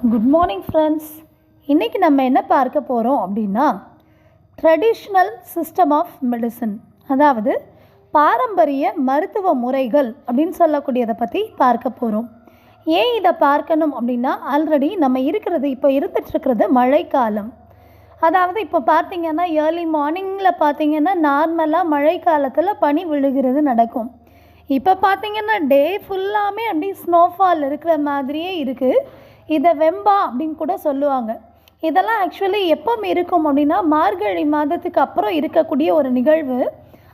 Good morning friends இன்றைக்கி நம்ம என்ன பார்க்க போகிறோம் அப்படின்னா ட்ரெடிஷ்னல் சிஸ்டம் ஆஃப் மெடிசன் அதாவது பாரம்பரிய மருத்துவ முறைகள் அப்படின்னு சொல்லக்கூடியதை பற்றி பார்க்க போகிறோம் ஏன் இதை பார்க்கணும் அப்படின்னா ஆல்ரெடி நம்ம இருக்கிறது இப்போ இருந்துகிட்ருக்கிறது மழைக்காலம். அதாவது இப்போ பார்த்திங்கன்னா ஏர்லி மார்னிங்கில் பார்த்திங்கன்னா நார்மலாக மழை காலத்தில் பனி விழுகிறது நடக்கும். இப்போ பார்த்தீங்கன்னா டே ஃபுல்லாமே அப்படி ஸ்னோஃபால் இருக்கிற மாதிரியே இருக்குது இதை வெம்பா அப்படின்னு கூட சொல்லுவாங்க. இதெல்லாம் ஆக்சுவலி எப்போ இருக்கும் அப்படின்னா மார்கழி மாதத்துக்கு அப்புறம் இருக்கக்கூடிய ஒரு நிகழ்வு.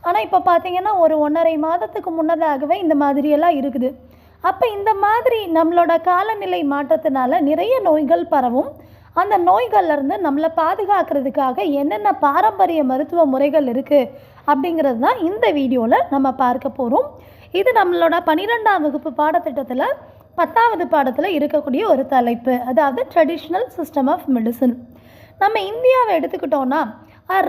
ஆனால் இப்போ பார்த்தீங்கன்னா ஒரு ஒன்றரை மாதத்துக்கு முன்னதாகவே இந்த மாதிரியெல்லாம் இருக்குது. அப்போ இந்த மாதிரி நம்மளோட காலநிலை மாற்றத்தினால நிறைய நோய்கள் பரவும். அந்த நோய்கள்லேருந்து நம்மளை பாதுகாக்கிறதுக்காக என்னென்ன பாரம்பரிய மருத்துவ முறைகள் இருக்குது அப்படிங்கிறது தான் இந்த வீடியோவில் நம்ம பார்க்க போகிறோம் இது நம்மளோட பன்னிரெண்டாம் வகுப்பு பாடத்திட்டத்தில் பத்தாவது பாடத்தில் இருக்கக்கூடிய ஒரு தலைப்பு. அதாவது ட்ரெடிஷ்னல் சிஸ்டம் ஆஃப் மெடிசன் நம்ம இந்தியாவை எடுத்துக்கிட்டோன்னா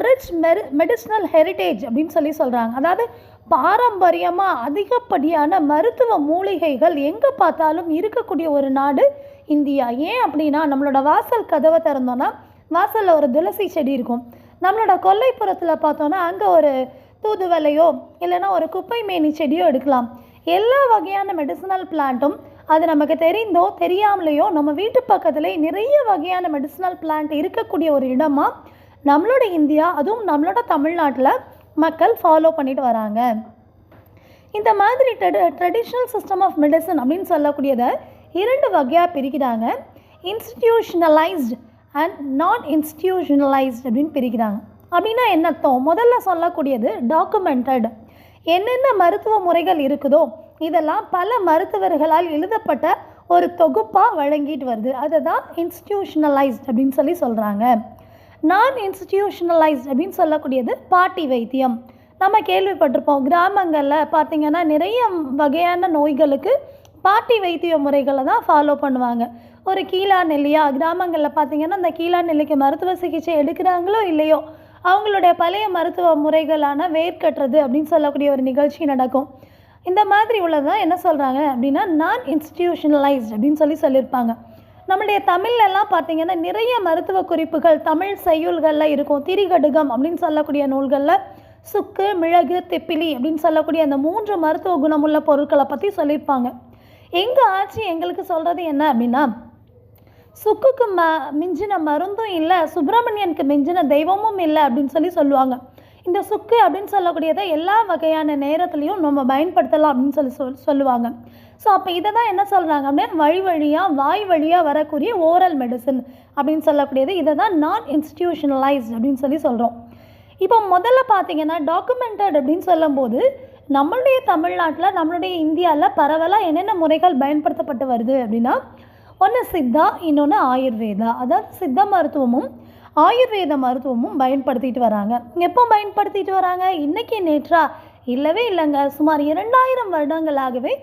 ரிச் மெரி மெடிசினல் ஹெரிட்டேஜ் அப்படின்னு சொல்லி சொல்கிறாங்க அதாவது பாரம்பரியமாக அதிகப்படியான மருத்துவ மூலிகைகள் எங்கே பார்த்தாலும் இருக்கக்கூடிய ஒரு நாடு இந்தியா. ஏன் அப்படின்னா நம்மளோட வாசல் கதவை திறந்தோன்னா வாசலில் ஒரு துளசி செடி இருக்கும். நம்மளோட கொல்லைப்புறத்தில் பார்த்தோன்னா அங்கே ஒரு தூதுவலையோ இல்லைன்னா ஒரு குப்பை மேனி செடியோ எடுக்கலாம். எல்லா வகையான மெடிசினல் பிளான்ட்டும் அது நமக்கு தெரிந்தோ தெரியாமலேயோ நம்ம வீட்டு பக்கத்துல நிறைய வகையான மெடிசினல் பிளான்ட் இருக்கக்கூடிய ஒரு இடமா நம்மளோட இந்தியா அதுவும் நம்மளோட தமிழ்நாட்டில் மக்கள் ஃபாலோ பண்ணிட்டு வராங்க. இந்த மாதிரி ட்ரெடிஷ்னல் சிஸ்டம் ஆஃப் மெடிசன் அப்படின்னு சொல்லக்கூடியதை இரண்டு வகையாக பிரிக்கிறாங்க. இன்ஸ்டிடியூஷனலைஸ்டு அண்ட் நான் இன்ஸ்டிடியூஷனலைஸ்டு அப்படின்னு பிரிக்கிறாங்க. அப்படின்னா என்ன அர்த்தம்? முதல்ல சொல்லக்கூடியது டாக்குமெண்டட் என்னென்ன மருத்துவ முறைகள் இருக்குதோ இதெல்லாம் பல மருத்துவர்களால் எழுதப்பட்ட ஒரு தொகுப்பாக வழங்கிட்டு வருது. அதை தான் இன்ஸ்டிடியூஷனலைஸ்ட் அப்படின்னு சொல்லி சொல்கிறாங்க நான் இன்ஸ்டிடியூஷனலைஸ்ட் அப்படின்னு சொல்லக்கூடியது பாட்டி வைத்தியம். நம்ம கேள்விப்பட்டிருப்போம் கிராமங்களில் பார்த்திங்கன்னா நிறைய வகையான நோய்களுக்கு பாட்டி வைத்திய முறைகளை தான் ஃபாலோ பண்ணுவாங்க. ஒரு கீழா நெல்லியா கிராமங்களில் பார்த்திங்கன்னா அந்த கீழா நெல்லிக்கு மருத்துவ சிகிச்சை எடுக்கிறாங்களோ இல்லையோ அவங்களுடைய பழைய மருத்துவ முறைகளான வேர்க்கட்டுறது அப்படின்னு சொல்லக்கூடிய ஒரு நிகழ்ச்சி நடக்கும். இந்த மாதிரி உள்ளதான் என்ன சொல்கிறாங்க அப்படின்னா நான் இன்ஸ்டிடியூஷனலைஸ்ட் அப்படின்னு சொல்லி சொல்லியிருப்பாங்க. நம்மளுடைய தமிழ்லலாம் பார்த்தீங்கன்னா நிறைய மருத்துவ குறிப்புகள் தமிழ் செய்யுள்களில் இருக்கும். திரிகடுகம் அப்படின்னு சொல்லக்கூடிய நூல்களில் சுக்கு மிளகு திப்பிலி அப்படின்னு சொல்லக்கூடிய அந்த மூன்று மருத்துவ குணமுள்ள பொருட்களை பற்றி சொல்லியிருப்பாங்க. எங்கள் ஆட்சி எங்களுக்கு சொல்கிறது என்ன அப்படின்னா சுக்குக்கு ம மிஞ்சின மருந்தும் இல்லை சுப்பிரமணியனுக்கு மிஞ்சின தெய்வமும் இல்லை அப்படின்னு சொல்லி சொல்லுவாங்க. இந்த சுக்கு அப்படின்னு சொல்லக்கூடியதை எல்லா வகையான நேரத்துலையும் நம்ம பயன்படுத்தலாம் அப்படின்னு சொல்லி சொல் சொல்லுவாங்க. ஸோ அப்போ இதை தான் என்ன சொல்கிறாங்க அப்படின்னா வழி வழியாக வாய் வழியாக வரக்கூடிய ஓரல் மெடிசன் அப்படின்னு சொல்லக்கூடியது. இதை தான் நான் இன்ஸ்டிடியூஷனலைஸ்ட் அப்படின்னு சொல்லி சொல்கிறோம் இப்போ முதல்ல பார்த்தீங்கன்னா டாக்குமெண்டட் அப்படின்னு சொல்லும்போது நம்மளுடைய தமிழ்நாட்டில் நம்மளுடைய இந்தியாவில் பரவலாக என்னென்ன முறைகள் பயன்படுத்தப்பட்டு வருது அப்படின்னா ஒன்று சித்தா இன்னொன்று ஆயுர்வேதா. அதாவது சித்த மருத்துவமும் ஆயுர்வேத மருத்துவமும் பயன்படுத்திட்டு வராங்க. எப்போ பயன்படுத்திட்டு வராங்க? இன்றைக்கி நேற்றா? இல்லவே இல்லைங்க. சுமார் இரண்டாயிரம் வருடங்களாகவே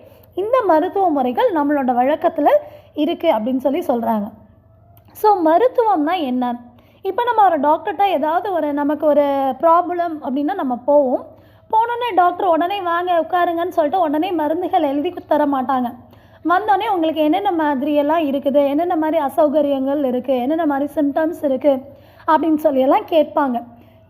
இந்த மருத்துவ முறைகள் நம்மளோட வழக்கத்தில் இருக்குது அப்படின்னு சொல்லி சொல்கிறாங்க ஸோ மருத்துவம்னா என்ன? இப்போ நம்ம ஒரு டாக்டர்கிட்ட ஏதாவது ஒரு நமக்கு ஒரு ப்ராப்ளம் அப்படின்னா நம்ம போவோம். போனோடனே டாக்டர் உடனே வாங்க உட்காருங்கன்னு சொல்லிட்டு உடனே மருந்துகள் எழுதி தர மாட்டாங்க. வந்தோடனே உங்களுக்கு என்னென்ன மாதிரியெல்லாம் இருக்குது? என்னென்ன மாதிரி அசௌகரியங்கள் இருக்குது என்னென்ன மாதிரி சிம்டம்ஸ் இருக்குது அப்படின்னு சொல்லியெல்லாம் கேட்பாங்க.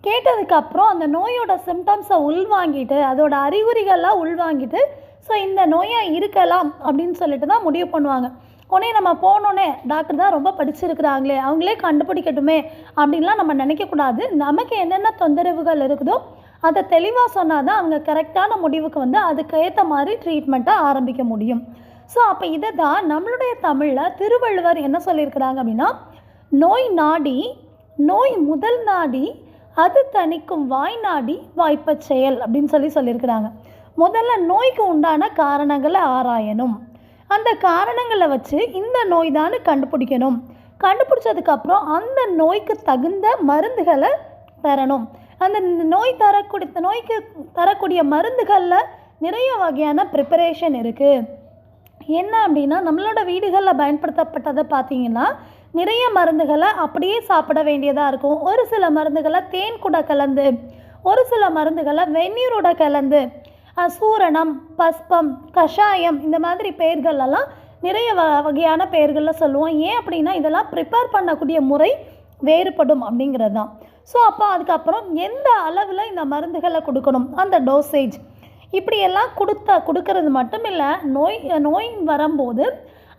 கேட்டதுக்கப்புறம் அந்த நோயோட சிம்டம்ஸை உள்வாங்கிட்டு அதோட அறிகுறிகள்லாம் உள்வாங்கிட்டு ஸோ இந்த நோயாக இருக்கலாம் அப்படின்னு சொல்லிட்டு தான் முடிவு பண்ணுவாங்க. உடனே நம்ம போனோடனே டாக்டர் தான் ரொம்ப படிச்சிருக்கிறாங்களே அவங்களே கண்டுபிடிக்கட்டுமே அப்படின்லாம் நம்ம நினைக்கக்கூடாது. நமக்கு என்னென்ன தொந்தரவுகள் இருக்குதோ அதை தெளிவாக சொன்னால் தான் அவங்க கரெக்டான முடிவுக்கு வந்து அதுக்கேற்ற மாதிரி ட்ரீட்மெண்ட்டை ஆரம்பிக்க முடியும். ஸோ அப்போ இதை தான் நம்மளுடைய தமிழில் திருவள்ளுவர் என்ன சொல்லியிருக்கிறாங்க அப்படின்னா நோய் நாடி நோய் முதல் நாடி அது தணிக்கும் வாய் நாடி வாய்ப்பச் செயல் அப்படின்னு சொல்லி சொல்லியிருக்கிறாங்க. முதல்ல நோய்க்கு உண்டான காரணங்களை ஆராயணும். அந்த காரணங்களை வச்சு இந்த நோய் தான் கண்டுபிடிக்கணும் கண்டுபிடிச்சதுக்கப்புறம் அந்த நோய்க்கு தகுந்த மருந்துகளை தரணும். அந்த நோய் தரக்கூடிய நோய்க்கு தரக்கூடிய மருந்துகளில் நிறைய வகையான ப்ரிப்பரேஷன் இருக்குது என்ன அப்படின்னா நம்மளோட வீடுகளில் பயன்படுத்தப்பட்டதை பார்த்தீங்கன்னா நிறைய மருந்துகளை அப்படியே சாப்பிட வேண்டியதாக இருக்கும். ஒரு சில மருந்துகளை தேன் கூட கலந்து ஒரு சில மருந்துகளை வெந்நீரோட கலந்து சூரணம் பஸ்பம் கஷாயம் இந்த மாதிரி பெயர்களெல்லாம் நிறைய வ வகையான பெயர்களில் சொல்லுவோம். ஏன் அப்படின்னா இதெல்லாம் ப்ரிப்பேர் பண்ணக்கூடிய முறை வேறுபடும் அப்படிங்கிறது தான். ஸோ அப்போ அதுக்கப்புறம் எந்த அளவில் இந்த மருந்துகளை கொடுக்கணும்? அந்த டோசேஜ் இப்படியெல்லாம் கொடுத்தா கொடுக்கறது மட்டும் இல்லை நோய் நோய் வரும்போது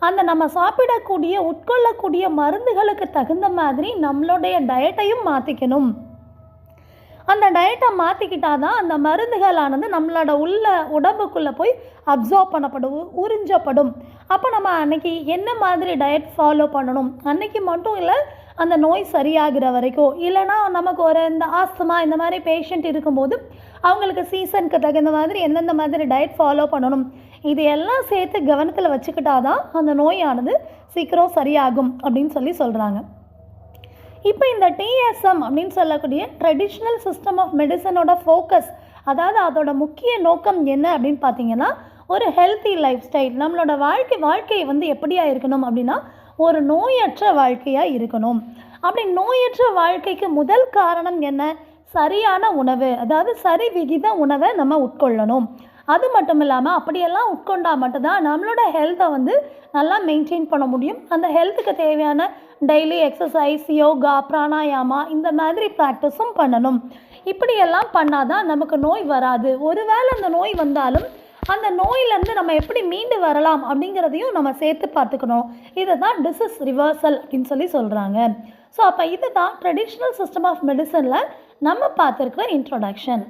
அந்த நம்ம சாப்பிடக்கூடிய உட்கொள்ளக்கூடிய மருந்துகளுக்கு தகுந்த மாதிரி நம்மளுடைய டயட்டையும் மாற்றிக்கணும் அந்த டயட்டை மாற்றிக்கிட்டா தான் அந்த மருந்துகளானது நம்மளோட உள்ள உடம்புக்குள்ளே போய் அப்சர்வ் பண்ணப்படும் உ- உறிஞ்சப்படும். அப்போ நம்ம அன்னைக்கு என்ன மாதிரி டயட் ஃபாலோ பண்ணணும்? அன்னைக்கு மட்டும் இல்லை அந்த நோய் சரியாகிற வரைக்கும். இல்லைன்னா நமக்கு ஒரு இந்த ஆஸ்துமா இந்த மாதிரி பேஷண்ட் இருக்கும்போது அவங்களுக்கு சீசனுக்கு தகுந்த மாதிரி எந்தெந்த மாதிரி டயட் ஃபாலோ பண்ணணும். இது எல்லாம் சேர்த்து கவனத்தில் வச்சுக்கிட்டா தான் அந்த நோயானது சீக்கிரம் சரியாகும் அப்படின்னு சொல்லி சொல்கிறாங்க இப்போ இந்த டிஎஸ்எம் அப்படின்னு சொல்லக்கூடிய ட்ரெடிஷ்னல் சிஸ்டம் ஆஃப் மெடிசனோட ஃபோக்கஸ் அதாவது அதோட முக்கிய நோக்கம் என்ன அப்படின்னு பார்த்தீங்கன்னா ஒரு ஹெல்த்தி லைஃப் ஸ்டைல் நம்மளோட வாழ்க்கை வாழ்க்கையை வந்து எப்படியா இருக்கணும் அப்படின்னா ஒரு நோயற்ற வாழ்க்கையாக இருக்கணும். அப்படி நோயற்ற வாழ்க்கைக்கு முதல் காரணம் என்ன? சரியான உணவு அதாவது சரி விகித உணவை நம்ம உட்கொள்ளணும். அது மட்டும் இல்லாமல் அப்படியெல்லாம் உட்கொண்டா மட்டும்தான் நம்மளோட ஹெல்த்தை வந்து நல்லா மெயின்டைன் பண்ண முடியும். அந்த ஹெல்த்துக்கு தேவையான டெய்லி எக்ஸசைஸ் யோகா பிராணாயாமா இந்த மாதிரி ப்ராக்டிஸும் பண்ணணும். இப்படியெல்லாம் பண்ணாதான் நமக்கு நோய் வராது. ஒருவேளை அந்த நோய் வந்தாலும் அந்த நோயிலேருந்து நம்ம எப்படி மீண்டு வரலாம் அப்படிங்கிறதையும் நம்ம சேர்த்து பார்த்துக்கணும். இதை தான் டிசீஸ் ரிவர்சல் அப்படின்னு சொல்லி சொல்கிறாங்க ஸோ அப்போ இது தான் ட்ரெடிஷ்னல் சிஸ்டம் ஆஃப் மெடிசனில் நம்ம பார்த்துருக்குற இன்ட்ரொடக்ஷன்